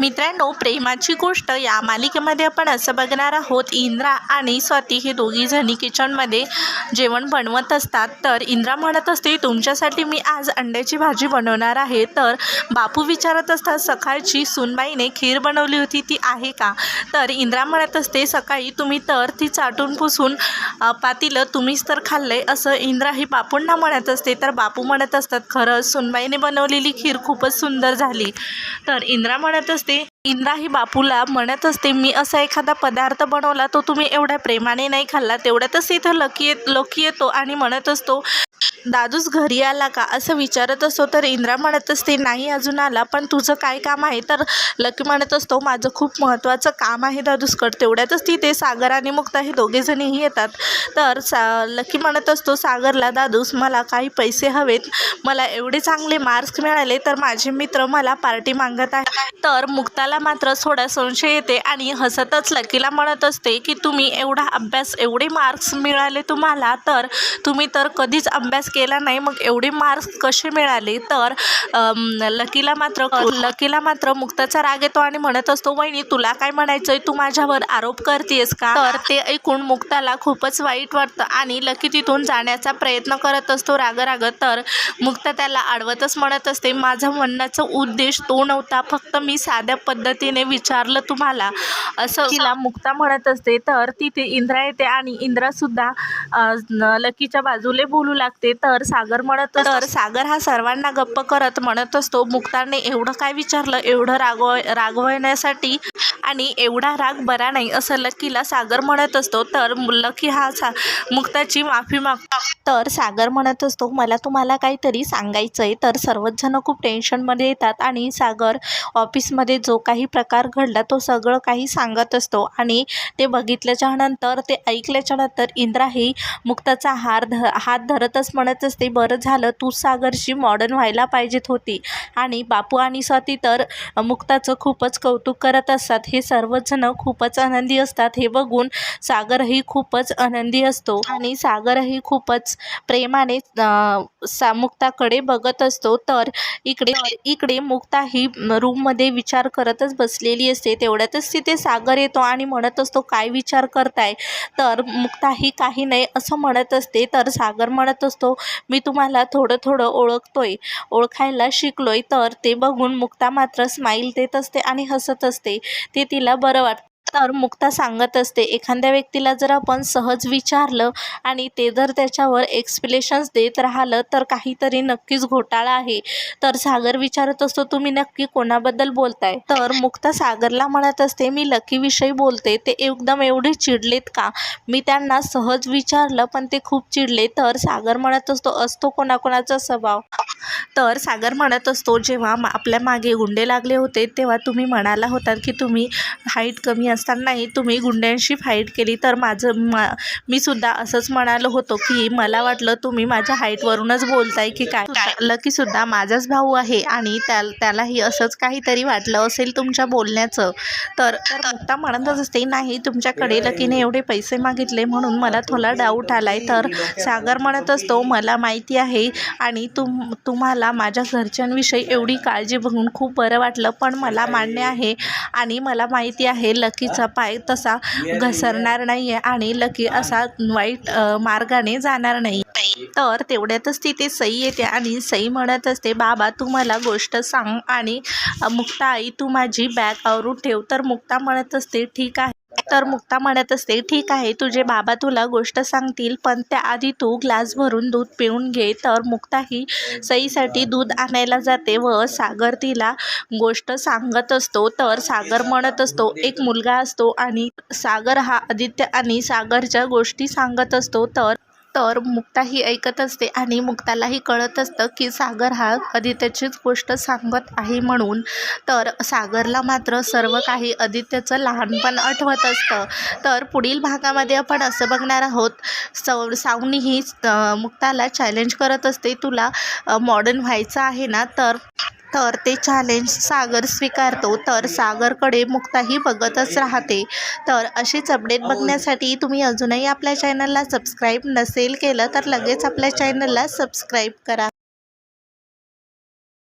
मित्रांनो प्रेमाची गोष्ट या मालिकेमध्ये आपण असं बघणार आहोत. इंद्रा आणि स्वाती हे दोघी जणी किचनमध्ये जेवण बनवत असतात. तर इंद्रा म्हणत असते तुमच्यासाठी मी आज अंड्याची भाजी बनवणार आहे. तर बापू विचारत असतात सकाळची सुनबाईने खीर बनवली होती ती आहे का? तर इंद्रा म्हणत असते सकाळी तुम्ही तर ती चाटून पुसून पातीलं तुम्हीच तर खाल्लंय असं इंद्रा ही बापूंना म्हणत असते. तर बापू म्हणत असतात खरंच सुनबाईने बनवलेली खीर खूपच सुंदर झाली. तर इंद्रा म्हणत असते. इंद्रा ही बापूला म्हणत असते मी असा एखादा पदार्थ बनवला तो तुम्ही एवढ्या प्रेमाने नाही खाल्ला तेवढ्यातच इथं लकी येत लकी येतो आणि म्हणत असतो दादूच घरी आला का? असं विचारत असतो. तर इंद्रा म्हणत असते नाही अजून आला पण तुझं काय काम आहे? तर लकी म्हणत असतो माझं खूप महत्त्वाचं काम आहे दादूसकड तेवढ्यातच तिथे सागर आणि मुक्ता हे दोघेजणीही येतात. तर सा लकी म्हणत असतो सागरला दादूस मला काही पैसे हवेत मला एवढे चांगले मार्क्स मिळाले तर माझे मित्र मला पार्टी मागत आहे. तर मुक्ताला मात्र थोडा संशय येते आणि हसतच लकीला म्हणत असते की तुम्ही एवढा अभ्यास एवढे मार्क्स मिळाले तुम्हाला तर तुम्ही तर कधीच अभ्यास केला नाही. मग एवढे मार्क्स कसे मिळाले? तर लकीला मात्र लकीला मात्र मुक्ताचा राग येतो आणि म्हणत असतो वहिनी तुला काय म्हणायचंय? तू माझ्यावर आरोप करतेस का? तर ते ऐकून मुक्ताला खूपच वाईट वाटतं आणि लकी तिथून जाण्याचा प्रयत्न करत असतो राग राग तर मुक्ता त्याला आडवतच म्हणत असते माझं म्हणण्याचा उद्देश तो नव्हता. फक्त मी साध्या पद्धतीने विचारलं तुम्हाला? असं तिला मुक्ता म्हणत असते तर तिथे इंद्रा येते आणि इंद्रा सुद्धा लकीच्या बाजूले बोलू लागते. तर सागर म्हणत तर सागर हा सर्वांना गप्प करत म्हणत असतो मुक्ताने एवढं काय विचारलं? एवढं रागव रागवण्यासाठी आणि एवढा राग बरा नाही असं लकीला सागर म्हणत असतो. तर लकी हा सा मुक्ताची माफी मागतो. तर सागर म्हणत असतो मला तुम्हाला काहीतरी सांगायचं आहे तर सर्वच जण खूप टेन्शनमध्ये येतात आणि सागर ऑफिसमध्ये जो काही प्रकार घडला तो सगळं काही सांगत असतो. आणि ते बघितल्याच्या नंतर ते ऐकल्याच्या नंतर इंद्रा ही मुक्ताचा हार ध हात धरतच म्हणत असते. बरं झालं तू सागरशी मॉडर्न व्हायला पाहिजेत होती. आणि बापू आणि स्वाती तर मुक्ताचं खूपच कौतुक करत असतात. हे सर्वजण खूपच आनंदी असतात. हे बघून सागरही खूपच आनंदी असतो. आणि सागरही खूपच प्रेमाने सा मुक्ताकडे बघत असतो. तर इकडे इकडे मुक्ता ही रूममध्ये विचार करतच बसलेली असते. तेवढ्यातच तिथे सागर येतो आणि म्हणत असतो काय विचार करताय? तर मुक्ता ही काही नाही असं म्हणत असते तर सागर म्हणत असतो मी तुम्हाला थोडं थोडं ओळखतोय. ओळखायला शिकलोय तर ते बघून मुक्ता मात्र स्माईल देत असते आणि हसत असते. ते तिला बरं वाटतं. तर मुक्ता सांगत असते. एखाद्या व्यक्तीला जर आपण सहज विचारलं आणि ते जर त्याच्यावर एक्सप्लेशन्स देत राहिलं तर काहीतरी नक्कीच घोटाळा आहे. तर सागर विचारत असतो तुम्ही नक्की कोणाबद्दल बोलताय? तर मुक्ता सागरला म्हणत असते मी लकीविषयी बोलते. ते एकदम एवढे चिडलेत का? मी त्यांना सहज विचारलं पण ते खूप चिडले. तर सागर म्हणत असतो असतो कोणाकोणाचा स्वभाव? तर सागर म्हणत असतो जेव्हा मा- आपल्या मागे गुंडे लागले होते तेव्हा तुम्ही म्हणाला होतात की तुम्ही हाईट कमी असतानाही तुम्ही गुंड्यांशी फाईट केली. तर माझं मा मी सुद्धा असंच म्हणालो होतो की मला वाटलं तुम्ही माझ्या हाईटवरूनच बोलताय की काय. लकीसुद्धा माझाच भाऊ आहे आणि त्या त्यालाही असंच काहीतरी वाटलं असेल तुमच्या बोलण्याचं. तर तर मुक्ता म्हणतच असते नाही तुमच्याकडे लकीने एवढे पैसे मागितले म्हणून मला थोडा डाऊट आलाय. तर सागर म्हणत असतो मला माहिती आहे आणि तुम तुम्हाला माझ्या घरच्यांविषयी एवढी काळजी बघून खूप बरं वाटलं पण मला मान्य आहे आणि मला माहिती आहे लकीचा पाय तसा घसरणार नाही आहे आणि लकी असा वाईट मार्गाने जाणार नाही. तर तेवढ्यातच तिथे सई येते आणि सई म्हणत असते बाबा तू मला गोष्ट सांग आणि मुक्ता आई तू माझी बॅग आवरून ठेव. तर मुक्ता म्हणत असते ठीक आहे. तर मुक्ता म्हणत असते ठीक आहे तुझे बाबा तुला गोष्ट सांगतील पण त्याआधी तू ग्लास भरून दूध पिऊन घे. तर मुक्ता ही सईसाठी दूध आणायला जाते व सागर तिला गोष्ट सांगत असतो. तर सागर म्हणत असतो एक मुलगा असतो आणि सागर हा आदित्य आणि सागरच्या गोष्टी सांगत असतो. तर तर मुक्ता ही ऐकत असते आणि मुक्तालाही कळत असतं की सागर हा आदित्यचीच गोष्ट सांगत आहे म्हणून. तर सागरला मात्र सर्व काही आदित्यचं लहानपण आठवत असतं. तर पुढील भागामध्ये आपण असं बघणार आहोत सौ सावनी ही मुक्ताला चॅलेंज करत असते तुला मॉडर्न व्हायचं आहे ना तर तर ते चॅलेंज सागर स्वीकारतो. तर सागरकडे मुक्ताही बघतच राहते. तर अशीच अपडेट बघण्यासाठी तुम्ही अजूनही आपल्या चॅनलला सबस्क्राईब नसेल केलं तर लगेच आपल्या चॅनलला सबस्क्राईब करा.